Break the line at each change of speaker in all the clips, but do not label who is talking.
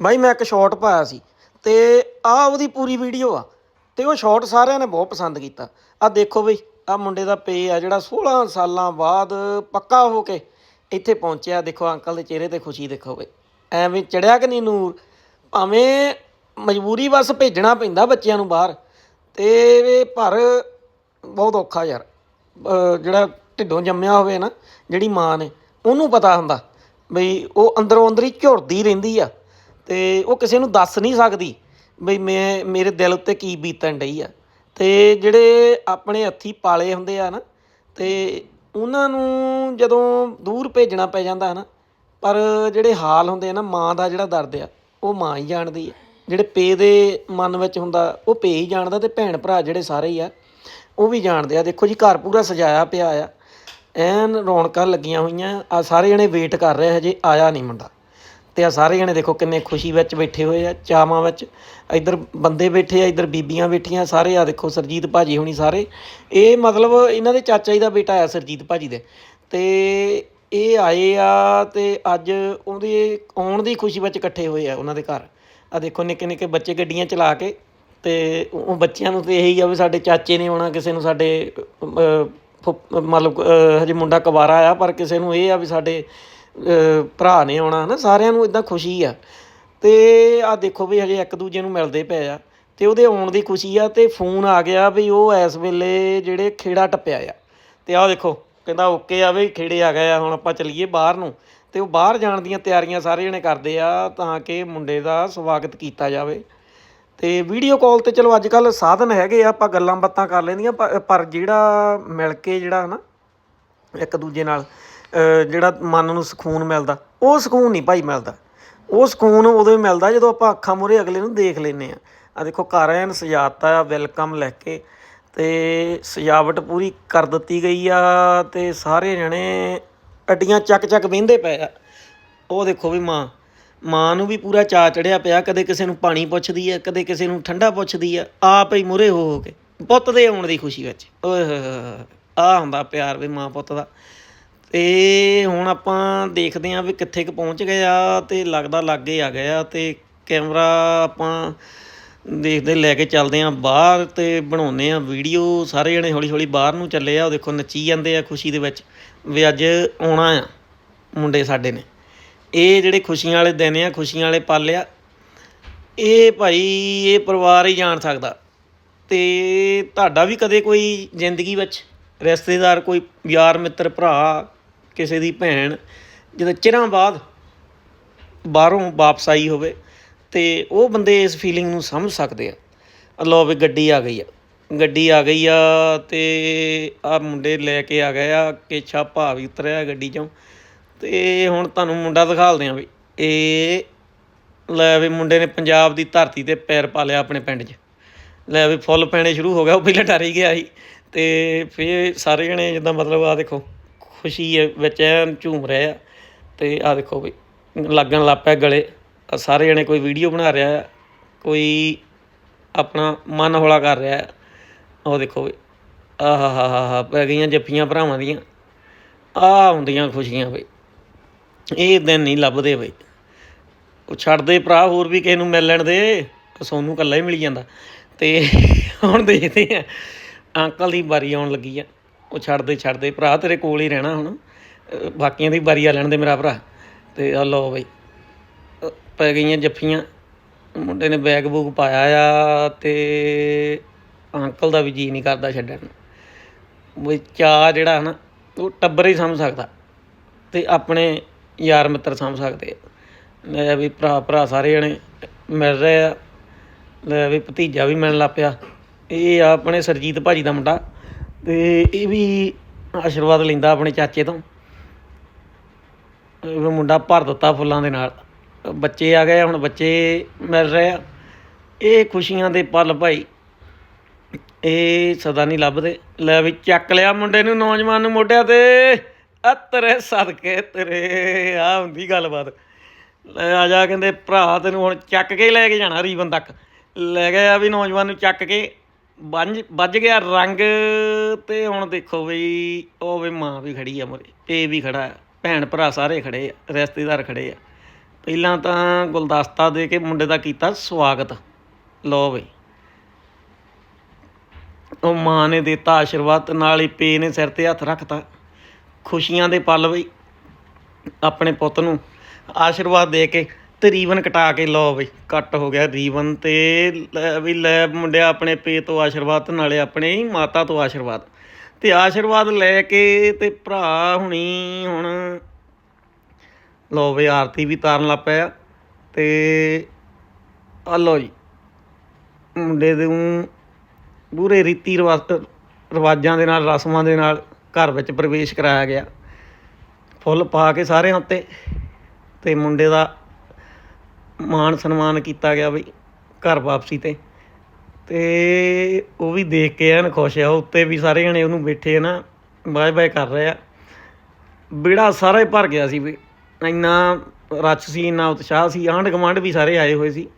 ਬਾਈ ਮੈਂ ਇੱਕ ਸ਼ਾਰਟ ਪਾਇਆ ਸੀ ਤੇ ਆ ਉਹਦੀ ਪੂਰੀ ਵੀਡੀਓ ਆ ਤੇ ਉਹ ਸ਼ਾਰਟ ਸਾਰਿਆਂ ਨੇ ਬਹੁਤ ਪਸੰਦ ਕੀਤਾ। ਆ ਦੇਖੋ ਬਈ ਆ ਮੁੰਡੇ ਦਾ ਪੇ ਆ ਜਿਹੜਾ 16 ਸਾਲਾਂ ਬਾਅਦ ਪੱਕਾ ਹੋ ਕੇ ਇੱਥੇ ਪਹੁੰਚਿਆ। ਦੇਖੋ ਅੰਕਲ ਦੇ ਚਿਹਰੇ ਤੇ ਖੁਸ਼ੀ ਦੇਖੋ ਬਈ, ਐਵੇਂ ਚੜਿਆ ਕਿ ਨਹੀਂ ਨੂਰ? ਭਾਵੇਂ ਮਜਬੂਰੀ ਬਸ ਭੇਜਣਾ ਪੈਂਦਾ ਬੱਚਿਆਂ ਨੂੰ ਬਾਹਰ, ਤੇ ਪਰ ਬਹੁਤ ਔਖਾ ਯਾਰ। ਜਿਹੜਾ ਢਿੱਡੋਂ ਜੰਮਿਆ ਹੋਵੇ ਨਾ, ਜਿਹੜੀ ਮਾਂ ਨੇ, ਉਹਨੂੰ ਪਤਾ ਹੁੰਦਾ ਬਈ ਉਹ ਅੰਦਰੋਂ ਅੰਦਰ ਹੀ ਝੁਰਦੀ ਰਹਿੰਦੀ ਆ। ਤੇ ਉਹ ਕਿਸੇ ਨੂੰ ਦੱਸ ਨਹੀਂ ਸਕਦੀ ਬਈ ਮੈਂ, ਮੇਰੇ ਦਿਲ ਉੱਤੇ ਕੀ ਬੀਤਣ ਡਈ ਆ। ਤੇ ਜਿਹੜੇ ਆਪਣੇ ਹੱਥੀ ਪਾਲੇ ਹੁੰਦੇ ਆ ਨਾ, ਤੇ ਉਹਨਾਂ ਨੂੰ ਜਦੋਂ ਦੂਰ ਭੇਜਣਾ ਪੈ ਜਾਂਦਾ ਹੈ ਨਾ, ਪਰ ਜਿਹੜੇ ਹਾਲ ਹੁੰਦੇ ਆ ਨਾ, ਮਾਂ ਦਾ ਜਿਹੜਾ ਦਰਦ ਆ, ਉਹ ਮਾਂ ਹੀ ਜਾਣਦੀ ਆ। ਜਿਹੜੇ ਪੇ ਦੇ ਮਨ ਵਿੱਚ ਹੁੰਦਾ, ਉਹ ਪੇ ਹੀ ਜਾਣਦਾ ਤੇ ਭੈਣ ਭਰਾ ਜਿਹੜੇ ਸਾਰੇ ਹੀ ਆ, ਉਹ ਵੀ ਜਾਣਦੇ ਆ। ਦੇਖੋ ਜੀ, ਘਰ ਪੂਰਾ ਸਜਾਇਆ ਪਿਆ ਆ। ਐਨ ਰੌਣਕਾਂ ਲੱਗੀਆਂ ਹੋਈਆਂ, ਆ ਸਾਰੇ ਜਣੇ ਵੇਟ ਕਰ ਰਹੇ ਹਜੇ ਆਇਆ ਨਹੀਂ ਮੁੰਡਾ। ਤੇ ਆ ਸਾਰੇ ਜਣੇ ਦੇਖੋ ਕਿੰਨੇ ਖੁਸ਼ੀ ਵਿੱਚ ਬੈਠੇ ਹੋਏ ਆ ਚਾਵਾਂ ਵਿੱਚ। ਇੱਧਰ ਬੰਦੇ ਬੈਠੇ ਆ ਇੱਧਰ ਬੀਬੀਆਂ ਬੈਠੀਆਂ ਸਾਰੇ ਆ ਦੇਖੋ ਸਰਜੀਤ ਭਾਜੀ ਹੋਣੀ ਸਾਰੇ। ਇਹ ਮਤਲਬ ਇਹਨਾਂ ਦੇ ਚਾਚਾ ਜੀ ਦਾ ਬੇਟਾ ਆ ਸਰਜੀਤ ਭਾਜੀ ਦੇ। ਤੇ ਇਹ ਆਏ ਆ ਤੇ ਅੱਜ ਉਹਦੇ ਆਉਣ ਦੀ ਖੁਸ਼ੀ ਵਿੱਚ ਇਕੱਠੇ ਹੋਏ ਆ ਉਹਨਾਂ ਦੇ ਘਰ। ਆ ਦੇਖੋ ਨਿੱਕੇ ਨਿੱਕੇ ਬੱਚੇ ਗੱਡੀਆਂ ਚਲਾ ਕੇ ਤੇ ਉਹ ਬੱਚਿਆਂ ਨੂੰ ਤੇ ਇਹੀ ਆ ਵੀ ਸਾਡੇ ਚਾਚੇ ਨੇ ਆਉਣਾ ਕਿਸੇ ਨੂੰ ਸਾਡੇ ਅਹ, ਮਤਲਬ ਹਜੇ ਮੁੰਡਾ ਕੁਵਾਰਾ ਆ ਪਰ ਕਿਸੇ ਨੂੰ ਇਹ ਆ ਵੀ ਸਾਡੇ ਭਰਾ ਨੇ ਆਉਣਾ, ਹਨਾ? ਸਾਰਿਆਂ ਨੂੰ ਇਦਾਂ ਖੁਸ਼ੀ ਆ। ਤੇ ਆ ਦੇਖੋ ਵੀ ਹਜੇ ਇੱਕ ਦੂਜੇ ਨੂੰ ਮਿਲਦੇ ਪਏ ਆ। ਤੇ ਉਹਦੇ ਆਉਣ ਦੀ ਖੁਸ਼ੀ ਆ ਤੇ ਫੋਨ ਆ ਗਿਆ ਵੀ ਉਹ ਇਸ ਵੇਲੇ ਜਿਹੜੇ ਖੇੜਾ ਟੱਪਿਆ ਆ। ਤੇ ਆਹ ਦੇਖੋ, ਕਹਿੰਦਾ ਓਕੇ ਆ ਵੀ ਖੇੜੇ ਆ ਗਏ ਆ, ਹੁਣ ਆਪਾਂ ਚੱਲੀਏ ਬਾਹਰ ਨੂੰ। ਤੇ ਉਹ ਬਾਹਰ ਜਾਣ ਦੀਆਂ ਤਿਆਰੀਆਂ ਸਾਰੇ ਜਣੇ ਕਰਦੇ ਆ ਤਾਂ ਕਿ ਮੁੰਡੇ ਦਾ ਸਵਾਗਤ ਕੀਤਾ ਜਾਵੇ। ਤੇ ਵੀਡੀਓ ਕਾਲ ਤੇ ਚਲੋ ਅੱਜ ਕੱਲ ਸਾਧਨ ਹੈਗੇ ਆ, ਆਪਾਂ ਗੱਲਾਂ ਬਾਤਾਂ ਕਰ ਲੈਂਦੀਆਂ ਪਰ ਪਰ ਜਿਹੜਾ ਮਿਲ ਕੇ ਜਿਹੜਾ ਨਾ ਇੱਕ ਦੂਜੇ ਨਾਲ ਜਿਹੜਾ ਮਨ ਨੂੰ ਸਕੂਨ ਮਿਲਦਾ, ਉਹ ਸਕੂਨ ਨਹੀਂ ਭਾਈ ਮਿਲਦਾ। ਉਹ ਸਕੂਨ ਉਦੋਂ ਹੀ ਮਿਲਦਾ ਜਦੋਂ ਆਪਾਂ ਅੱਖਾਂ ਮੂਹਰੇ ਅਗਲੇ ਨੂੰ ਦੇਖ ਲੈਨੇ ਆ ਆ ਦੇਖੋ ਘਰ ਐਨ ਸਜਾਤਾ ਆ ਵੈਲਕਮ ਲਿਖ ਕੇ, ਤੇ ਸਜਾਵਟ ਪੂਰੀ ਕਰ ਦਿੱਤੀ ਗਈ ਆ ਤੇ ਸਾਰੇ ਜਣੇ ਅੱਡੀਆਂ ਚੱਕ ਚੱਕ ਵਹਿੰਦੇ ਪਏ ਆ। ਉਹ ਦੇਖੋ ਵੀ ਮਾਂ ਮਾਂ ਨੂੰ ਵੀ ਪੂਰਾ ਚਾ ਚੜਿਆ ਪਿਆ, ਕਦੇ ਕਿਸੇ ਨੂੰ ਪਾਣੀ ਪੁੱਛਦੀ ਆ, ਕਦੇ ਕਿਸੇ ਨੂੰ ਠੰਡਾ ਪੁੱਛਦੀ ਆ, ਆਪ ਹੀ ਮੂਹਰੇ ਹੋ ਹੋ ਕੇ, ਪੁੱਤ ਦੇ ਆਉਣ ਦੀ ਖੁਸ਼ੀ ਵਿੱਚ। ਓਏ ਹੋਏ ਹੋਏ ਆ ਹੁੰਦਾ ਪਿਆਰ ਵੀ ਮਾਂ ਪੁੱਤ ਦਾ। ਅਤੇ ਹੁਣ ਆਪਾਂ ਦੇਖਦੇ ਹਾਂ ਵੀ ਕਿੱਥੇ ਕੁ ਪਹੁੰਚ ਗਏ ਆ ਤੇ ਲੱਗਦਾ ਲਾਗੇ ਆ ਗਏ ਆ ਤੇ ਕੈਮਰਾ ਆਪਾਂ ਦੇਖਦੇ ਲੈ ਕੇ ਚੱਲਦੇ ਹਾਂ ਬਾਹਰ ਅਤੇ ਬਣਾਉਂਦੇ ਹਾਂ ਵੀਡੀਓ। ਸਾਰੇ ਜਣੇ ਹੌਲੀ ਹੌਲੀ ਬਾਹਰ ਨੂੰ ਚੱਲੇ ਆ, ਉਹ ਦੇਖੋ ਨੱਚੀ ਜਾਂਦੇ ਆ ਖੁਸ਼ੀ ਦੇ ਵਿੱਚ ਵੀ ਅੱਜ ਆਉਣਾ ਆ ਮੁੰਡੇ ਸਾਡੇ ਨੇ। ਇਹ ਜਿਹੜੇ ਖੁਸ਼ੀਆਂ ਵਾਲੇ ਦਿਨ ਆ, ਖੁਸ਼ੀਆਂ ਵਾਲੇ ਪਲ ਆ, ਇਹ ਭਾਈ ਇਹ ਪਰਿਵਾਰ ਹੀ ਜਾਣ ਸਕਦਾ ਤੇ ਤੁਹਾਡਾ ਵੀ ਕਦੇ ਕੋਈ ਜ਼ਿੰਦਗੀ ਵਿੱਚ ਰਿਸ਼ਤੇਦਾਰ, ਕੋਈ ਯਾਰ ਮਿੱਤਰ, ਭਰਾ ਕਿਸੇ ਦੀ ਭੈਣ ਜਦੋਂ ਚਿਰਾਂ ਬਾਅਦ ਬਾਹਰੋਂ ਵਾਪਸ ਆਈ ਹੋਵੇ ਤੇ ਉਹ ਬੰਦੇ ਇਸ ਫੀਲਿੰਗ ਨੂੰ ਸਮਝ ਸਕਦੇ ਆ। ਆਹ ਲਓ ਵੀ ਗੱਡੀ ਆ ਗਈ ਆ। ਗੱਡੀ ਆ ਗਈ ਆ ਤੇ ਆ ਮੁੰਡੇ ਲੈ ਕੇ ਆ ਗਏ ਆ, ਕੇਛਾ ਭਾ ਵੀ ਉਤਰਿਆ ਗੱਡੀ ਚੋਂ। ਤੇ ਹੁਣ ਤੁਹਾਨੂੰ ਮੁੰਡਾ ਦਿਖਾਲਦੇ ਆ ਵੀ ਇਹ ਲੈ ਵੀ ਮੁੰਡੇ ਨੇ ਪੰਜਾਬ ਦੀ ਧਰਤੀ ਤੇ ਪੈਰ ਪਾ ਲਿਆ ਆਪਣੇ ਪਿੰਡ 'ਚ। ਲੈ ਵੀ ਫੁੱਲ ਪੈਣੇ ਸ਼ੁਰੂ ਹੋ ਗਿਆ ਉਹ ਪਹਿਲਾਂ ਡਰ ਹੀ ਗਿਆ ਸੀ। ਤੇ ਫਿਰ ਸਾਰੇ ਜਣੇ ਜਿੱਦਾਂ ਮਤਲਬ ਆ ਦੇਖੋ ਖੁਸ਼ੀ ਹੈ, ਵਿੱਚ ਐਨ ਝੂਮ ਰਹੇ ਆ। ਤੇ ਆ ਦੇਖੋ ਵੀ ਲੱਗਣ ਲੱਗ ਪਿਆ ਗਲੇ। ਆਹ ਸਾਰੇ ਜਣੇ ਕੋਈ ਵੀਡੀਓ ਬਣਾ ਰਿਹਾ ਆ, ਕੋਈ ਆਪਣਾ ਮਨ ਹੌਲਾ ਕਰ ਰਿਹਾ ਆ। ਉਹ ਦੇਖੋ ਵੀ ਆਹ ਹਾ ਹਾ ਹਾ, ਪੈ ਗਈਆਂ ਜੱਫੀਆਂ ਭਰਾਵਾਂ ਦੀਆਂ। ਆ ਹੁੰਦੀਆਂ ਖੁਸ਼ੀਆਂ ਬਈ। ਇਹ ਦਿਨ ਨਹੀਂ ਲੱਭਦੇ ਬਈ। ਉਹ ਛੱਡਦੇ ਭਰਾ, ਹੋਰ ਵੀ ਕਿਸੇ ਨੂੰ ਮਿਲ ਲੈਣ ਦੇ ਸੋਨੂੰ ਕੱਲਾ ਹੀ ਮਿਲ ਜਾਂਦਾ। ਤੇ ਹੁਣ ਦੇਖਦੇ ਆ, ਅੰਕਲ ਦੀ ਵਾਰੀ ਆਉਣ ਲੱਗੀ ਆ। ਉਹ ਛੱਡਦੇ ਛੱਡਦੇ, ਭਰਾ ਤੇਰੇ ਕੋਲ ਹੀ ਰਹਿਣਾ ਹੁਣ। ਬਾਕੀਆਂ ਦੀ ਵਾਰੀ ਆ ਲੈਣ ਦੇ ਮੇਰਾ ਭਰਾ। ਤੇ ਆ ਲਓ ਬਈ ਪੈ ਗਈਆਂ ਜੱਫੀਆਂ। ਮੁੰਡੇ ਨੇ ਬੈਗ ਬੂਗ ਪਾਇਆ ਆ ਤੇ ਅੰਕਲ ਦਾ ਵੀ ਜੀ ਨਹੀਂ ਕਰਦਾ ਛੱਡਣ। ਨੂੰ ਵੀ ਚਾਅ ਜਿਹੜਾ ਨਾ ਉਹ ਟੱਬਰ ਹੀ ਸਮਝ ਸਕਦਾ। ਤੇ ਆਪਣੇ ਯਾਰ ਮਿੱਤਰ ਸਮਝ ਸਕਦੇ ਆ। ਲੈ ਵੀ ਭਰਾ ਭਰਾ ਸਾਰੇ ਜਣੇ ਮਿਲ ਰਹੇ ਆ। ਲੈ ਵੀ ਭਤੀਜਾ ਵੀ ਮਿਲਣ ਲੱਗ ਪਿਆ। ਇਹ ਆ ਆਪਣੇ ਸਰਜੀਤ ਭਾਜੀ ਦਾ ਮੁੰਡਾ। ਤੇ ਇਹ ਵੀ ਆਸ਼ੀਰਵਾਦ ਲੈਂਦਾ ਆਪਣੇ ਚਾਚੇ ਤੋਂ। ਇਹ ਮੁੰਡਾ ਭਰ ਦਿੱਤਾ ਫੁੱਲਾਂ ਦੇ ਨਾਲ। ਬੱਚੇ ਆ ਗਏ, ਹੁਣ ਬੱਚੇ ਮਿਲ ਰਹੇ ਆ। ਇਹ ਖੁਸ਼ੀਆਂ ਦੇ ਪਲ ਭਾਈ। ਇਹ ਸਦਾ ਨਹੀਂ ਲੱਭਦੇ। ਲੈ ਵੀ ਚੱਕ ਲਿਆ ਮੁੰਡੇ ਨੂੰ, ਨੌਜਵਾਨ ਨੂੰ ਮੋਢਿਆਂ ਤੇ। ਆ ਸਦਕੇ ਤੇਰੇ, ਆ ਹੁੰਦੀ ਗੱਲਬਾਤ। ਲੈ ਆ ਜਾ ਕਹਿੰਦੇ, ਭਰਾ ਤੈਨੂੰ ਹੁਣ ਚੱਕ ਕੇ ਲੈ ਕੇ ਜਾਣਾ ਰੀਵਨ ਤੱਕ। ਲੈ ਗਏ ਆ ਵੀ ਨੌਜਵਾਨ ਨੂੰ ਚੱਕ ਕੇ। ਬੰਜ ਵੱਜ ਗਿਆ ਰੰਗ। ਤੇ ਹੁਣ ਦੇਖੋ ਬਈ, ਉਹ ਵੀ ਮਾਂ ਵੀ ਖੜੀ ਆ ਮੋਰੇ ਪੇ ਵੀ ਖੜਾ ਆ। ਭੈਣ ਭਰਾ ਸਾਰੇ ਖੜੇ ਆ, ਰਿਸ਼ਤੇਦਾਰ ਖੜੇ ਆ। ਪਹਿਲਾਂ ਤਾਂ ਗੁਲਦਸਤਾ ਦੇ ਕੇ ਮੁੰਡੇ ਦਾ ਕੀਤਾ ਸਵਾਗਤ। ਲਓ ਬਈ। ਉਹ ਮਾਂ ਨੇ ਦਿੱਤਾ ਆਸ਼ੀਰਵਾਦ ਨਾਲ ਹੀ ਪੇ ਨੇ ਸਿਰ ਤੇ ਹੱਥ ਰੱਖਤਾ। ਖੁਸ਼ੀਆਂ ਦੇ ਪਲ ਬਈ, ਆਪਣੇ ਪੁੱਤ ਨੂੰ। ਆਸ਼ੀਰਵਾਦ ਦੇ ਕੇ ਤੇ ਰੀਵਨ ਕਟਾ ਕੇ ਲਓ ਬਈ ਕੱਟ ਹੋ ਗਿਆ ਰੀਵਨ ਤੇ ਲੈ ਵੀ ਲੈ ਮੁੰਡਿਆ ਆਪਣੇ ਪੇ ਤੋਂ ਆਸ਼ੀਰਵਾਦ ਤੇ ਨਾਲੇ ਆਪਣੇ ਮਾਤਾ ਤੋਂ ਆਸ਼ੀਰਵਾਦ। ਤੇ ਆਸ਼ੀਰਵਾਦ ਲੈ ਕੇ ਤੇ ਭਰਾ ਹੁਣੀ ਹੁਣ ਲਓ ਵੀ ਆਰਤੀ ਵੀ ਤਾਰਨ ਲੱਗ ਪਿਆ ਤੇ ਆ ਲਓ ਜੀ, ਮੁੰਡੇ ਦੇ ਨੂੰ ਪੂਰੇ ਰੀਤੀ ਰਿਵਾਜ ਰਿਵਾਜਾਂ ਦੇ ਨਾਲ, ਰਸਮਾਂ ਦੇ ਨਾਲ ਘਰ ਵਿੱਚ ਪ੍ਰਵੇਸ਼ ਕਰਾਇਆ ਗਿਆ। ਫੁੱਲ ਪਾ ਕੇ ਸਾਰਿਆਂ ਉੱਤੇ ਤੇ ਮੁੰਡੇ ਦਾ ਮਾਣ ਸਨਮਾਨ ਕੀਤਾ ਗਿਆ ਬਈ, ਘਰ ਵਾਪਸੀ ਤੇ। ਤੇ ਉਹ ਵੀ ਦੇਖ ਕੇ ਐਨ ਖੁਸ਼ ਆ ਉੱਤੇ ਵੀ ਸਾਰੇ ਜਣੇ ਉਹਨੂੰ ਬੈਠੇ ਨਾ ਬਾਏ ਬਾਏ ਕਰ ਰਹੇ ਆ। ਬੇੜਾ ਸਾਰਾ ਹੀ ਭਰ ਗਿਆ ਸੀ ਵੀ, ਇੰਨਾ ਰੱਛ ਸੀ, ਇੰਨਾ ਉਤਸ਼ਾਹ ਸੀ, ਆਂਢ ਗੁਆਂਢ ਵੀ ਸਾਰੇ ਆਏ ਹੋਏ ਸੀ।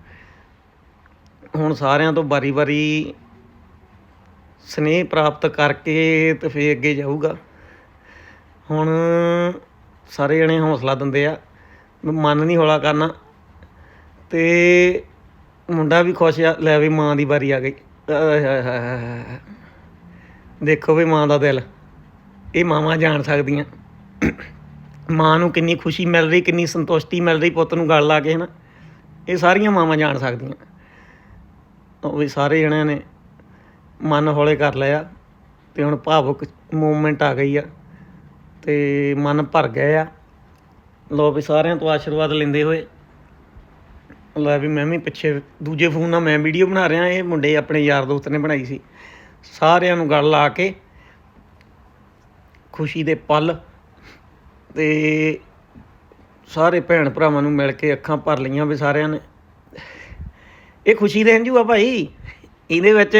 ਹੁਣ ਸਾਰਿਆਂ ਤੋਂ ਬਾਰੀ-ਬਾਰੀ ਸਨੇਹ ਪ੍ਰਾਪਤ ਕਰਕੇ ਤੇ ਫੇਰ ਅੱਗੇ ਜਾਊਗਾ। ਹੁਣ ਸਾਰੇ ਜਣੇ ਹੌਸਲਾ ਦਿੰਦੇ ਆ ਮਨ ਨਹੀਂ ਹੌਲਾ ਕਰਨਾ। ਤੇ ਮੁੰਡਾ ਵੀ ਖੁਸ਼ ਆ, ਲੈ ਵੀ ਮਾਂ ਦੀ ਵਾਰੀ ਆ ਗਈ। ਆਏ ਹਾਏ ਹਾਏ ਹਾਏ ਦੇਖੋ ਵੀ ਮਾਂ ਦਾ ਦਿਲ। ਇਹ ਮਾਵਾਂ ਜਾਣ ਸਕਦੀਆਂ। ਮਾਂ ਨੂੰ ਕਿੰਨੀ ਖੁਸ਼ੀ ਮਿਲ ਰਹੀ, ਕਿੰਨੀ ਸੰਤੁਸ਼ਟੀ ਮਿਲ ਰਹੀ ਪੁੱਤ ਨੂੰ ਗਲ ਲਾ ਕੇ, ਹਨਾ? ਇਹ ਸਾਰੀਆਂ ਮਾਵਾਂ ਜਾਣ ਸਕਦੀਆਂ। ਉਹ ਵੀ ਸਾਰੇ ਜਣਿਆਂ ਨੇ ਮਨ ਹੌਲੇ ਕਰ ਲਿਆ ਤੇ ਹੁਣ ਭਾਵੁਕ ਮੂਵਮੈਂਟ ਆ ਗਈ ਆ ਤੇ ਮਨ ਭਰ ਗਏ ਆ। ਲੋ ਵੀ ਸਾਰਿਆਂ ਤੋਂ ਆਸ਼ੀਰਵਾਦ ਲੈਂਦੇ ਹੋਏ ਲੈ ਵੀ ਮੈਂ ਵੀ ਪਿੱਛੇ ਦੂਜੇ ਫੋਨ ਨਾਲ ਮੈਂ ਵੀਡੀਓ ਬਣਾ ਰਿਹਾ, ਇਹ ਮੁੰਡੇ ਆਪਣੇ ਯਾਰ ਦੋਸਤ ਨੇ ਬਣਾਈ ਸੀ। ਸਾਰਿਆਂ ਨੂੰ ਗੱਲ ਲਾ ਕੇ ਖੁਸ਼ੀ ਦੇ ਪਲ ਤੇ ਸਾਰੇ ਭੈਣ ਭਰਾਵਾਂ ਨੂੰ ਮਿਲ ਕੇ ਅੱਖਾਂ ਭਰ ਲਈਆਂ ਵੀ ਸਾਰਿਆਂ ਨੇ। ਇਹ ਖੁਸ਼ੀ ਦੇ ਹੰਝੂ ਆ ਭਾਈ। ਇਹਦੇ ਵਿੱਚ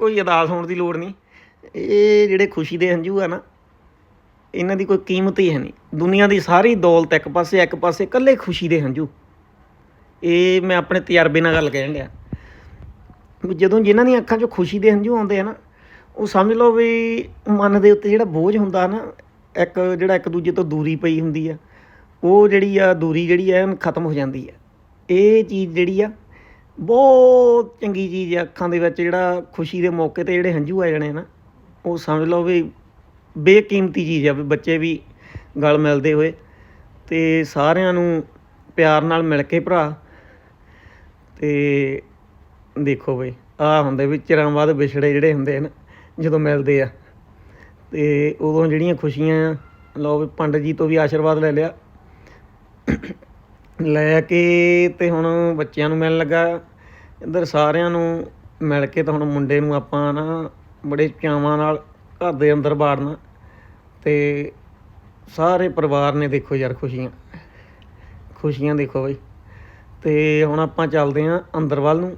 ਕੋਈ ਅਦਾਸ ਹੋਣ ਦੀ ਲੋੜ ਨਹੀਂ। ਇਹ ਜਿਹੜੇ ਖੁਸ਼ੀ ਦੇ ਹੰਝੂ ਆ ਨਾ, ਇਹਨਾਂ ਦੀ ਕੋਈ ਕੀਮਤ ਹੀ ਹੈ ਨਹੀਂ। ਦੁਨੀਆ ਦੀ ਸਾਰੀ ਦੌਲਤ ਇੱਕ ਪਾਸੇ ਇੱਕ ਪਾਸੇ ਇਕੱਲੇ ਖੁਸ਼ੀ ਦੇ ਹੰਝੂ। ਇਹ ਮੈਂ ਆਪਣੇ ਤਜਰਬੇ ਨਾਲ ਗੱਲ ਕਹਿਣ ਡਿਆ। ਵੀ ਜਦੋਂ ਜਿਨ੍ਹਾਂ ਦੀਆਂ ਅੱਖਾਂ 'ਚੋਂ ਖੁਸ਼ੀ ਦੇ ਹੰਝੂ ਆਉਂਦੇ ਆ ਨਾ, ਉਹ ਸਮਝ ਲਓ ਵੀ ਮਨ ਦੇ ਉੱਤੇ ਜਿਹੜਾ ਬੋਝ ਹੁੰਦਾ ਨਾ, ਇੱਕ ਜਿਹੜਾ ਇੱਕ ਦੂਜੇ ਤੋਂ ਦੂਰੀ ਪਈ ਹੁੰਦੀ ਆ, ਉਹ ਜਿਹੜੀ ਆ ਦੂਰੀ ਜਿਹੜੀ ਆ ਖਤਮ ਹੋ ਜਾਂਦੀ ਆ। ਇਹ ਚੀਜ਼ ਜਿਹੜੀ ਆ, ਬਹੁਤ ਚੰਗੀ ਚੀਜ਼ ਆ ਅੱਖਾਂ ਦੇ ਵਿੱਚ ਜਿਹੜਾ ਖੁਸ਼ੀ ਦੇ ਮੌਕੇ ਤੇ ਜਿਹੜੇ ਹੰਝੂ ਆ ਜਾਣੇ ਨਾ, ਉਹ ਸਮਝ ਲਓ ਵੀ ਬੇਕੀਮਤੀ ਚੀਜ਼ ਆ ਵੀ ਬੱਚੇ ਵੀ ਗਲ ਮਿਲਦੇ ਹੋਏ ਤੇ ਸਾਰਿਆਂ ਨੂੰ ਪਿਆਰ ਨਾਲ ਮਿਲ ਕੇ ਭਰਾ ਤੇ ਦੇਖੋ ਬਈ ਆ ਹੁੰਦੇ ਵੀ ਚਿਰਾਂ ਬਾਅਦ ਵਿਛੜੇ ਜਿਹੜੇ ਹੁੰਦੇ ਆ ਨਾ ਜਦੋਂ ਮਿਲਦੇ ਆ। ਤੇ ਉਦੋਂ ਜਿਹੜੀਆਂ ਖੁਸ਼ੀਆਂ ਆ, ਲਓ ਵੀ ਪੰਡਤ ਜੀ ਤੋਂ ਵੀ ਆਸ਼ੀਰਵਾਦ ਲੈ ਲਿਆ। ਲੈ ਕੇ ਤੇ ਹੁਣ ਬੱਚਿਆਂ ਨੂੰ ਮਿਲਣ ਲੱਗਾ। ਇੱਧਰ ਸਾਰਿਆਂ ਨੂੰ ਮਿਲ ਕੇ ਤਾਂ ਹੁਣ ਮੁੰਡੇ ਨੂੰ ਆਪਾਂ ਨਾ ਬੜੇ ਚਾਵਾਂ ਨਾਲ ਘਰ ਦੇ ਅੰਦਰ ਬਾੜਨਾ। ਤੇ ਸਾਰੇ ਪਰਿਵਾਰ ਨੇ ਦੇਖੋ ਯਾਰ ਖੁਸ਼ੀਆਂ। ਖੁਸ਼ੀਆਂ ਦੇਖੋ ਬਈ। ਤੇ ਹੁਣ ਆਪਾਂ ਚੱਲਦੇ ਆਂ ਅੰਦਰ ਵੱਲ ਨੂੰ।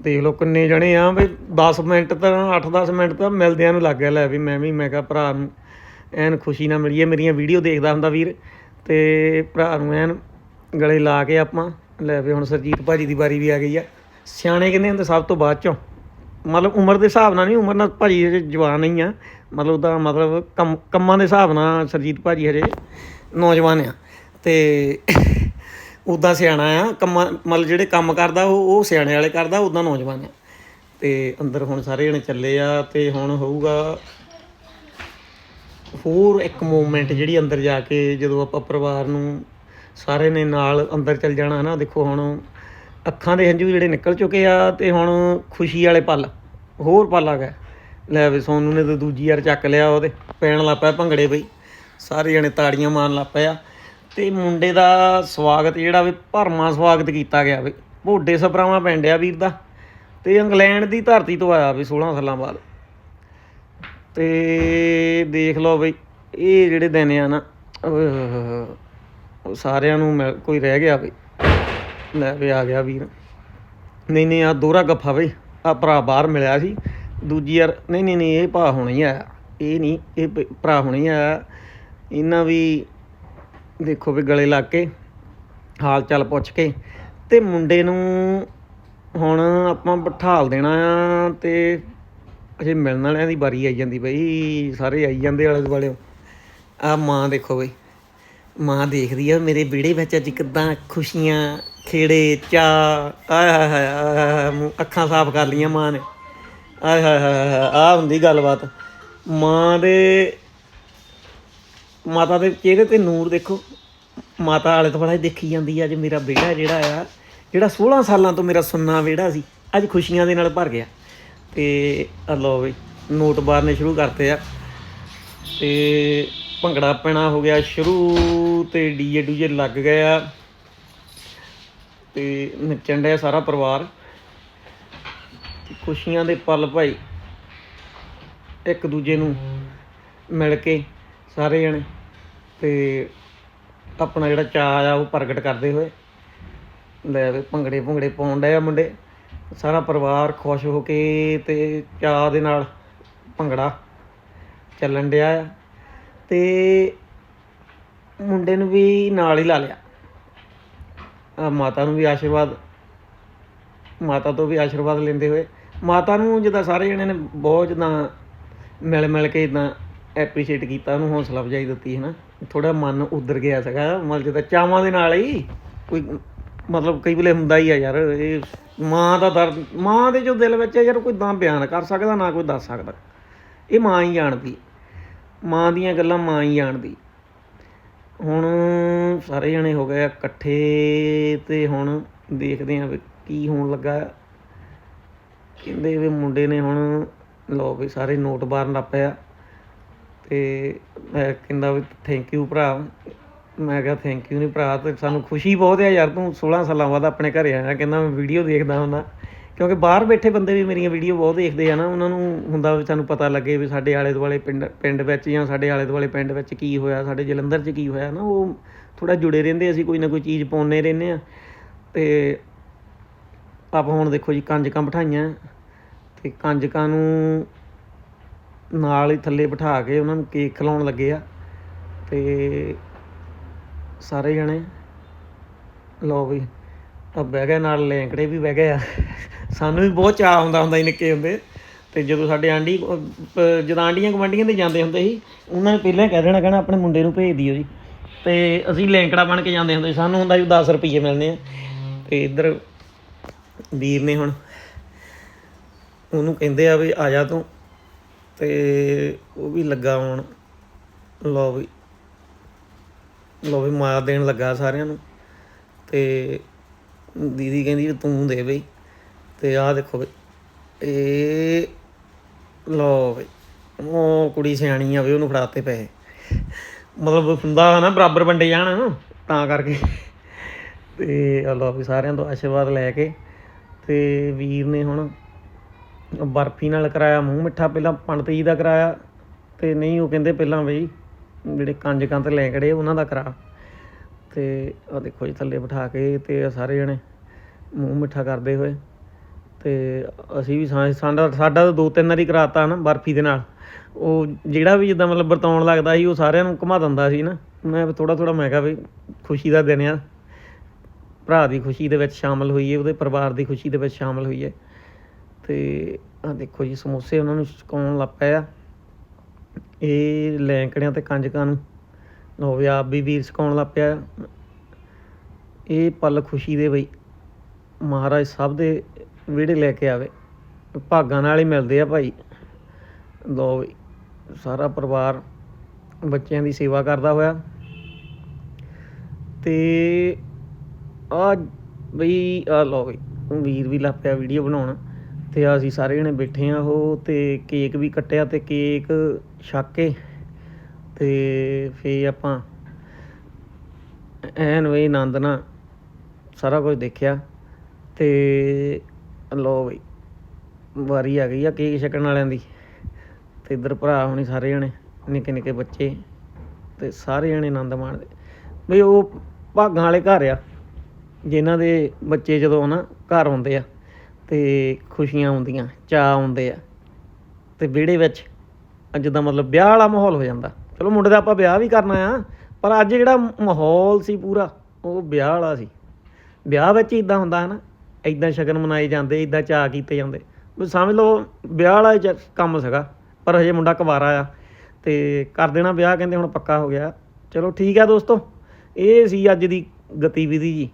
ਦੇਖ ਲਓ ਕਿੰਨੇ ਜਣੇ ਆ ਵੀ 10 ਮਿੰਟ ਤਾਂ 8-10 ਮਿੰਟ ਤਾਂ ਮਿਲਦਿਆਂ ਨੂੰ ਲੱਗ ਗਿਆ ਲੈ ਵੀ ਮੈਂ ਵੀ, ਮੈਂ ਕਿਹਾ ਭਰਾ ਨੂੰ ਐਨ ਖੁਸ਼ੀ ਨਾਲ ਮਿਲੀਏ, ਮੇਰੀਆਂ ਵੀਡੀਓ ਦੇਖਦਾ ਹੁੰਦਾ ਵੀਰ ਤੇ ਭਰਾ ਨੂੰ ਐਨ ਗਲੇ ਲਾ ਕੇ ਆਪਾਂ ਲੈ ਵੀ ਹੁਣ ਸਰਜੀਤ ਭਾਜੀ ਦੀ ਵਾਰੀ ਵੀ ਆ ਗਈ ਆ। ਸਿਆਣੇ ਕਹਿੰਦੇ ਹੁੰਦੇ ਸਭ ਤੋਂ ਬਾਅਦ ਚੋਂ? ਮਤਲਬ ਉਮਰ ਦੇ ਹਿਸਾਬ ਨਾਲ ਨਹੀਂ, ਉਮਰ ਨਾਲ ਭਾਜੀ ਹਜੇ ਜਵਾਨ ਹੀ ਆ। ਮਤਲਬ ਉਹਦਾ ਮਤਲਬ ਕੰਮ, ਕੰਮਾਂ ਦੇ ਹਿਸਾਬ ਨਾਲ ਸਰਜੀਤ ਭਾਜੀ ਹਜੇ ਨੌਜਵਾਨ ਆ। ਤੇ ਉਦਾਂ ਸਿਆਣਾ ਆ, ਕੰਮਾਂ, ਮਤਲਬ ਜਿਹੜੇ ਕੰਮ ਕਰਦਾ ਉਹ ਉਹ ਸਿਆਣੇ ਵਾਲੇ ਕਰਦਾ ਉਦਾਂ ਨੌਜਵਾਨ ਆ। ਤੇ ਅੰਦਰ ਹੁਣ ਸਾਰੇ ਜਣੇ ਚੱਲੇ ਆ ਤੇ ਹੁਣ ਹੋਊਗਾ ਹੋਰ ਇੱਕ ਮੂਵਮੈਂਟ ਜਿਹੜੀ ਅੰਦਰ ਜਾ ਕੇ ਜਦੋਂ ਆਪਾਂ ਪਰਿਵਾਰ ਨੂੰ ਸਾਰੇ ਨੇ ਨਾਲ ਅੰਦਰ ਚੱਲ ਜਾਣਾ ਨਾ, ਦੇਖੋ ਹੁਣ ਅੱਖਾਂ ਦੇ ਹੰਝੂ ਜਿਹੜੇ ਨਿਕਲ ਚੁੱਕੇ ਆ ਤੇ ਹੁਣ ਖੁਸ਼ੀ ਵਾਲੇ ਪਲ, ਹੋਰ ਪਲ ਆ ਗਏ। ਲੈ ਵੀ ਸੋਨੂ ਨੇ ਤਾਂ ਦੂਜੀ ਯਾਰ ਚੱਕ ਲਿਆ ਉਹਦੇ, ਪੈਣ ਲੱਗ ਪਿਆ ਭੰਗੜੇ ਬਈ। ਸਾਰੇ ਜਣੇ ਤਾੜੀਆਂ ਮਾਰਨ ਲੱਗ ਪਏ ਆ। ਤੇ ਮੁੰਡੇ ਦਾ ਸਵਾਗਤ ਜਿਹੜਾ ਵੀ ਭਰਮਾ ਸਵਾਗਤ ਕੀਤਾ ਗਿਆ ਵੀ। ਭੋਡੇ ਸਪਰਾਵਾਂ ਪੈਂਡਿਆ ਵੀਰ ਦਾ। ਤੇ ਇੰਗਲੈਂਡ ਦੀ ਧਰਤੀ ਤੋਂ ਆਇਆ ਵੀ 16 ਸਾਲਾਂ ਬਾਅਦ। ਤੇ ਦੇਖ ਲਓ ਬਈ, ਇਹ ਜਿਹੜੇ ਦਿਨ ਆ ਨਾ ਉਹ ਸਾਰਿਆਂ ਨੂੰ ਮਿਲ- ਕੋਈ ਰਹਿ ਗਿਆ ਬਈ। ਲੈ ਵੀ ਆ ਗਿਆ ਵੀਰ। ਨਹੀਂ ਨਹੀਂ ਆ ਦੋਹਰਾ ਗੱਫਾ ਬਈ ਆ ਭਰਾ ਬਾਹਰ ਮਿਲਿਆ ਸੀ। ਦੂਜੀ ਯਾਰ, ਨਹੀਂ ਨਹੀਂ ਨਹੀਂ, ਇਹ ਭਾ ਹੁਣੇ ਆਇਆ। ਇਹ ਨਹੀਂ, ਇਹ ਭਰਾ ਹੁਣੇ ਆਇਆ। ਇਹਨਾਂ ਵੀ ਦੇਖੋ ਵੀ ਗਲੇ ਲੱਗ ਕੇ, ਹਾਲ ਚਾਲ ਪੁੱਛ ਕੇ, ਤੇ ਮੁੰਡੇ ਨੂੰ ਹੁਣ ਆਪਾਂ ਬਿਠਾਲ ਦੇਣਾ ਆ ਤੇ ਅਜੇ ਮਿਲਣ ਵਾਲਿਆਂ ਦੀ ਵਾਰੀ ਆਈ ਜਾਂਦੀ ਬਈ, ਸਾਰੇ ਆਈ ਜਾਂਦੇ ਆਲੇ ਦੁਆਲੇ। ਆ ਮਾਂ ਦੇਖੋ ਬਈ, ਮਾਂ ਦੇਖਦੀ ਆ ਮੇਰੇ ਵਿਹੜੇ ਵਿੱਚ ਅੱਜ ਕਿੱਦਾਂ ਖੁਸ਼ੀਆਂ, ਖੇੜੇ ਚਾ ਆਏ ਹਾਏ ਹਾਏ ਅੱਖਾਂ ਸਾਫ਼ ਕਰ ਲੀਆਂ ਮਾਂ ਨੇ। ਆਏ ਹਾਏ ਹਾਏ ਆ ਹੁੰਦੀ ਗੱਲਬਾਤ। ਮਾਂ ਦੇ ਮਾਤਾ ਦੇ ਚਿਹਰੇ ਤੇ ਨੂਰ ਦੇਖੋ। ਮਾਤਾ ਵਾਲੇ ਤੋਂ ਬੜਾ ਦੇਖੀ ਜਾਂਦੀ ਆ, ਅੱਜ ਮੇਰਾ ਵਿਹੜਾ ਜਿਹੜਾ ਆ, ਜਿਹੜਾ 16 ਸਾਲਾਂ ਤੋਂ ਮੇਰਾ ਸੁੰਨਾ ਵਿਹੜਾ ਸੀ, ਅੱਜ ਖੁਸ਼ੀਆਂ ਦੇ ਨਾਲ ਭਰ ਗਿਆ। ਤੇ ਆ ਲਓ ਵੀ, ਨੋਟ ਬਾਰਨੇ ਸ਼ੁਰੂ ਕਰਤੇ ਆ। ਤੇ ਭੰਗੜਾ ਪੈਣਾ ਹੋ ਗਿਆ ਸ਼ੁਰੂ ਤੇ ਡੀਜੇ ਡੂਜੇ ਲੱਗ ਗਏ ਆ। ਤੇ ਨੱਚਣ ਡਿਆ ਸਾਰਾ ਪਰਿਵਾਰ। ਖੁਸ਼ੀਆਂ ਦੇ ਪਲ ਭਾਈ, ਇੱਕ ਦੂਜੇ ਨੂੰ ਮਿਲ ਕੇ ਸਾਰੇ ਜਣੇ ਤੇ ਆਪਣਾ ਜਿਹੜਾ ਚਾਅ ਆ ਉਹ ਪ੍ਰਗਟ ਕਰਦੇ ਹੋਏ ਲੈ ਵੀ ਭੰਗੜੇ ਭੰਗੜੇ ਪਾਉਣ ਡਏ ਆ ਮੁੰਡੇ। ਸਾਰਾ ਪਰਿਵਾਰ ਖੁਸ਼ ਹੋ ਕੇ ਤੇ ਚਾਅ ਦੇ ਨਾਲ ਭੰਗੜਾ ਚੱਲਣ ਡਿਆ ਆ ਤੇ ਮੁੰਡੇ ਨੂੰ ਵੀ ਨਾਲ ਹੀ ਲਾ ਲਿਆ। ਆ ਮਾਤਾ ਨੂੰ ਵੀ ਆਸ਼ੀਰਵਾਦ, ਮਾਤਾ ਤੋਂ ਵੀ ਆਸ਼ੀਰਵਾਦ ਲੈਂਦੇ ਹੋਏ। ਮਾਤਾ ਨੂੰ ਜਿੱਦਾਂ ਸਾਰੇ ਜਣੇ ਨੇ ਬਹੁਤ ਜਿੱਦਾਂ ਮਿਲ ਮਿਲ ਕੇ ਇਦਾਂ ਐਪਰੀਸ਼ੀਏਟ ਕੀਤਾ, ਉਹਨੂੰ ਹੌਸਲਾ ਅਫਜ਼ਾਈ ਦਿੱਤੀ ਹੈ ਨਾ ਥੋੜਾ ਮਨ ਉਧਰ ਗਿਆ ਸੀਗਾ, ਮਤਲਬ ਜਿੱਦਾਂ ਚਾਵਾਂ ਦੇ ਨਾਲ ਹੀ ਕੋਈ ਮਤਲਬ ਕਈ ਵੇਲੇ ਹੁੰਦਾ ਹੀ ਆ ਯਾਰ, ਇਹ ਮਾਂ ਦਾ ਦਰਦ, ਮਾਂ ਦੇ ਜੋ ਦਿਲ ਵਿੱਚ ਹੈ ਯਾਰ ਕੋਈ ਤਾਂ ਬਿਆਨ ਕਰ ਸਕਦਾ, ਨਾ ਕੋਈ ਦੱਸ ਸਕਦਾ। ਇਹ ਮਾਂ ਹੀ ਜਾਣਦੀ, ਮਾਂ ਦੀਆਂ ਗੱਲਾਂ ਮਾਂ ਹੀ ਜਾਣਦੀ। ਹੁਣ ਸਾਰੇ ਜਣੇ ਹੋ ਗਏ ਆ ਇਕੱਠੇ, ਤੇ ਹੁਣ ਦੇਖਦੇ ਆ ਵੀ ਕੀ ਹੋਣ ਲੱਗਾ। ਕਹਿੰਦੇ ਵੀ ਮੁੰਡੇ ਨੇ ਹੁਣ ਲੋ ਵੀ ਸਾਰੇ ਨੋਟ ਬਾਰਨ ਲੱਗ ਅਤੇ ਮੈਂ ਕਹਿੰਦਾ ਵੀ ਥੈਂਕ ਯੂ ਭਰਾ। ਮੈਂ ਕਿਹਾ ਥੈਂਕ ਯੂ ਨਹੀਂ ਭਰਾ, ਤੇ ਸਾਨੂੰ ਖੁਸ਼ੀ ਬਹੁਤ ਹੈ ਯਾਰ ਤੂੰ 16 ਸਾਲਾਂ ਬਾਅਦ ਆਪਣੇ ਘਰੇ ਆਇਆ। ਕਹਿੰਦਾ ਮੈਂ ਵੀਡੀਓ ਦੇਖਦਾ ਹੁੰਦਾ। ਕਿਉਂਕਿ ਬਾਹਰ ਬੈਠੇ ਬੰਦੇ ਵੀ ਮੇਰੀਆਂ ਵੀਡੀਓ ਬਹੁਤ ਦੇਖਦੇ ਆ ਨਾ, ਉਹਨਾਂ ਨੂੰ ਹੁੰਦਾ ਵੀ ਸਾਨੂੰ ਪਤਾ ਲੱਗੇ ਵੀ ਸਾਡੇ ਆਲੇ ਦੁਆਲੇ ਪਿੰਡ ਪਿੰਡ ਵਿੱਚ ਜਾਂ ਸਾਡੇ ਆਲੇ ਦੁਆਲੇ ਪਿੰਡ ਵਿੱਚ ਕੀ ਹੋਇਆ, ਸਾਡੇ ਜਲੰਧਰ 'ਚ ਕੀ ਹੋਇਆ ਨਾ, ਉਹ ਥੋੜਾ ਜੁੜੇ ਰਹਿੰਦੇ ਅਸੀਂ, ਕੋਈ ਨਾ ਕੋਈ ਚੀਜ਼ ਪਾਉਂਦੇ ਰਹਿੰਦੇ ਆ। ਤੇ ਆਪਾਂ ਹੁਣ ਦੇਖੋ ਜੀ, ਕੰਜਕਾਂ ਬਿਠਾਈਆਂ। ਤੇ ਕੰਜਕਾਂ ਨੂੰ ਨਾਲ ਹੀ ਥੱਲੇ ਬਿਠਾ ਕੇ ਉਹਨਾਂ ਨੂੰ ਕੇਕ ਖਿਲਾਉਣ ਲੱਗੇ ਆ। ਤੇ ਸਾਰੇ ਜਣੇ, ਲਓ ਵੀ, ਤਾਂ ਬਹਿ ਗਏ ਨਾਲ, ਲੈਂਕੜੇ ਵੀ ਬਹਿ ਗਏ ਆ। ਸਾਨੂੰ ਵੀ ਬਹੁਤ ਚਾਹ ਹੁੰਦਾ ਹੁੰਦਾ ਸੀ ਨਿੱਕੇ ਹੁੰਦੇ। ਤੇ ਜਦੋਂ ਸਾਡੇ ਆਂਢੀ ਪ- ਜਦੋਂ ਆਂਢੀਆਂ ਗਵਾਂਢੀਆਂ ਦੇ ਜਾਂਦੇ ਹੁੰਦੇ ਸੀ, ਉਹਨਾਂ ਨੇ ਪਹਿਲਾਂ ਹੀ ਕਹਿ ਦੇਣਾ, ਕਹਿਣਾ ਆਪਣੇ ਮੁੰਡੇ ਨੂੰ ਭੇਜ ਦਿਓ ਜੀ। ਤੇ ਅਸੀਂ ਲੈਂਕੜਾ ਬਣ ਕੇ ਜਾਂਦੇ ਹੁੰਦੇ ਸੀ। ਸਾਨੂੰ ਹੁੰਦਾ ਜੀ 10 ਰੁਪਏ ਮਿਲਣੇ ਆ। ਤੇ ਇੱਧਰ ਵੀਰ ਨੇ ਹੁਣ, ਉਹਨੂੰ ਕਹਿੰਦੇ ਆ ਵੀ ਆ ਜਾ ਤੂੰ। ਤੇ ਉਹ ਵੀ ਲੱਗਾ ਹੁਣ। ਲਓ ਵੀ। ਲਓ ਵੀ ਮਾਰ ਦੇਣ ਲੱਗਾ ਸਾਰਿਆਂ ਨੂੰ। ਤੇ ਦੀਦੀ ਕਹਿੰਦੀ ਤੂੰ ਦੇ ਬਈ। ਤੇ ਆਹ ਦੇਖੋ ਬਈ ਇਹ ਲਓ ਬਈ ਉਹ ਕੁੜੀ ਸਿਆਣੀ ਆ ਵੀ ਉਹਨੂੰ ਫੜਾਤੇ ਪਏ ਮਤਲਬ ਹੁੰਦਾ ਨਾ ਬਰਾਬਰ ਵੰਡੇ ਜਾਣ, ਤਾਂ ਕਰਕੇ। ਤੇ ਆ ਲਓ ਵੀ ਸਾਰਿਆਂ ਤੋਂ ਆਸ਼ੀਰਵਾਦ ਲੈ ਕੇ। ਤੇ ਵੀਰ ਨੇ ਹੁਣ ਬਰਫੀ ਨਾਲ ਕਰਾਇਆ, ਮੂੰਹ ਮਿੱਠਾ ਪਹਿਲਾਂ ਪੰਡਤ ਜੀ ਦਾ ਕਰਾਇਆ ਤੇ ਨਹੀਂ, ਉਹ ਕਹਿੰਦੇ ਪਹਿਲਾਂ ਬਈ ਜਿਹੜੇ ਕੰਜਕਾਂ ਤੇ ਲੈਂਕੜੇ ਉਹਨਾਂ ਦਾ ਕਰਾ। ਤੇ ਆ ਦੇਖੋ ਜੀ, ਥੱਲੇ ਬਿਠਾ ਕੇ ਤੇ ਸਾਰੇ ਜਣੇ ਮੂੰਹ ਮਿੱਠਾ ਕਰਦੇ ਹੋਏ ਤੇ ਅਸੀਂ ਵੀ ਸਾਡਾ ਸਾਡਾ ਤਾਂ ਦੋ ਤਿੰਨ ਵਾਰੀ ਕਰਾਤਾ ਨਾ ਬਰਫੀ ਦੇ ਨਾਲ। ਉਹ ਜਿਹੜਾ ਵੀ ਜਿੱਦਾਂ ਮਤਲਬ ਵਰਤਾਉਣ ਲੱਗਦਾ ਸੀ, ਉਹ ਸਾਰਿਆਂ ਨੂੰ ਘੁਮਾ ਦਿੰਦਾ ਸੀ ਨਾ। ਮੈਂ ਥੋੜਾ ਥੋੜਾ ਮੈਂ ਕਿਹਾ ਵੀ ਖੁਸ਼ੀ ਦਾ ਦਿਨ ਆ। ਭਰਾ ਦੀ ਖੁਸ਼ੀ ਦੇ ਵਿੱਚ ਸ਼ਾਮਲ ਹੋਈਏ, ਉਹਦੇ ਪਰਿਵਾਰ ਦੀ ਖੁਸ਼ੀ ਦੇ ਵਿੱਚ ਸ਼ਾਮਲ ਹੋਈਏ। ਤੇ ਆ ਦੇਖੋ ਜੀ ਸਮੋਸੇ ਉਹਨਾਂ ਨੂੰ ਛਕਾਉਣ ਲੱਗ ਪਏ ਆ। ਇਹ ਲੈਂਕੜਿਆਂ ਤੇ ਕੰਜਕਾਂ ਨੂੰ ਲਓ ਵੀ ਆਪ ਵੀ ਵੀਰ ਛਕਾਉਣ ਲੱਗ ਪਿਆ। ਇਹ ਪਲ ਖੁਸ਼ੀ ਦੇ ਬਈ, ਮਹਾਰਾਜ ਸਭ ਦੇ ਵਿਹੜੇ ਲੈ ਕੇ ਆਵੇ। ਭਾਗਾਂ ਨਾਲ ਹੀ ਮਿਲਦੇ ਆ ਭਾਈ। ਲਓ ਵੀ ਸਾਰਾ ਪਰਿਵਾਰ ਬੱਚਿਆਂ ਦੀ ਸੇਵਾ ਕਰਦਾ ਹੋਇਆ। ਤੇ ਆ ਬਈ ਆ ਲਓ ਬਈ ਵੀਰ ਵੀ ਲੱਗ ਪਿਆ ਵੀਡੀਓ ਬਣਾਉਣ। ਤੇ ਅਸੀਂ ਸਾਰੇ ਜਣੇ ਬੈਠੇ ਆ ਉਹ ਤੇ ਕੇਕ ਵੀ ਕੱਟਿਆ ਤੇ ਕੇਕ ਛੱਕ ਕੇ ਤੇ ਫੇ ਆਪਾਂ ਐਨ ਵੀ ਆਨੰਦ ਨਾਲ ਸਾਰਾ ਕੁਝ ਦੇਖਿਆ ਤੇ ਲਓ ਬਈ, ਵਾਰੀ ਆ ਗਈ ਆ ਕੇਕ ਛਕਣ ਵਾਲਿਆਂ ਦੀ ਤੇ ਇੱਧਰ ਭਰਾ ਹੋਣੀ ਸਾਰੇ ਜਣੇ, ਨਿੱਕੇ ਨਿੱਕੇ ਬੱਚੇ ਤੇ ਸਾਰੇ ਜਣੇ ਆਨੰਦ ਮਾਣਦੇ। ਬਈ ਉਹ ਭਾਗਾਂ ਵਾਲੇ ਘਰ ਆ, ਜਿਨ੍ਹਾਂ ਦੇ ਬੱਚੇ ਜਦੋਂ ਨਾ ਘਰ ਆਉਂਦੇ ਆ। ਤੇ ਖੁਸ਼ੀਆਂ ਹੁੰਦੀਆਂ, ਚਾਅ ਆਉਂਦੇ ਆ। ਤੇ ਵਿਹੜੇ ਵਿੱਚ ਅੱਜ ਦਾ ਮਤਲਬ ਵਿਆਹ ਵਾਲਾ ਮਾਹੌਲ ਹੋ ਜਾਂਦਾ। ਚਲੋ ਮੁੰਡੇ ਦਾ ਆਪਾਂ ਵਿਆਹ ਵੀ ਕਰਨਾ ਆ, ਪਰ ਅੱਜ ਜਿਹੜਾ ਮਾਹੌਲ ਸੀ ਪੂਰਾ, ਉਹ ਵਿਆਹ ਵਾਲਾ ਸੀ। ਵਿਆਹ ਵਿੱਚ ਇਦਾਂ ਹੁੰਦਾ ਹੈ ਨਾ ਇਦਾਂ ਸ਼ਗਨ ਮਨਾਏ ਜਾਂਦੇ ਇਦਾਂ ਚਾਅ ਕੀਤੇ ਜਾਂਦੇ। ਵੀ ਸਮਝ ਲਓ ਵਿਆਹ ਵਾਲਾ ਹੀ ਚ- ਕੰਮ ਸੀਗਾ, ਪਰ ਹਜੇ ਮੁੰਡਾ ਕੁਵਾਰਾ ਆ। ਤੇ ਕਰ ਦੇਣਾ ਵਿਆਹ, ਕਹਿੰਦੇ ਹੁਣ ਪੱਕਾ ਹੋ ਗਿਆ। ਚਲੋ ਠੀਕ ਆ ਦੋਸਤੋ, ਇਹ ਸੀ ਅੱਜ ਦੀ ਗਤੀਵਿਧੀ ਜੀ।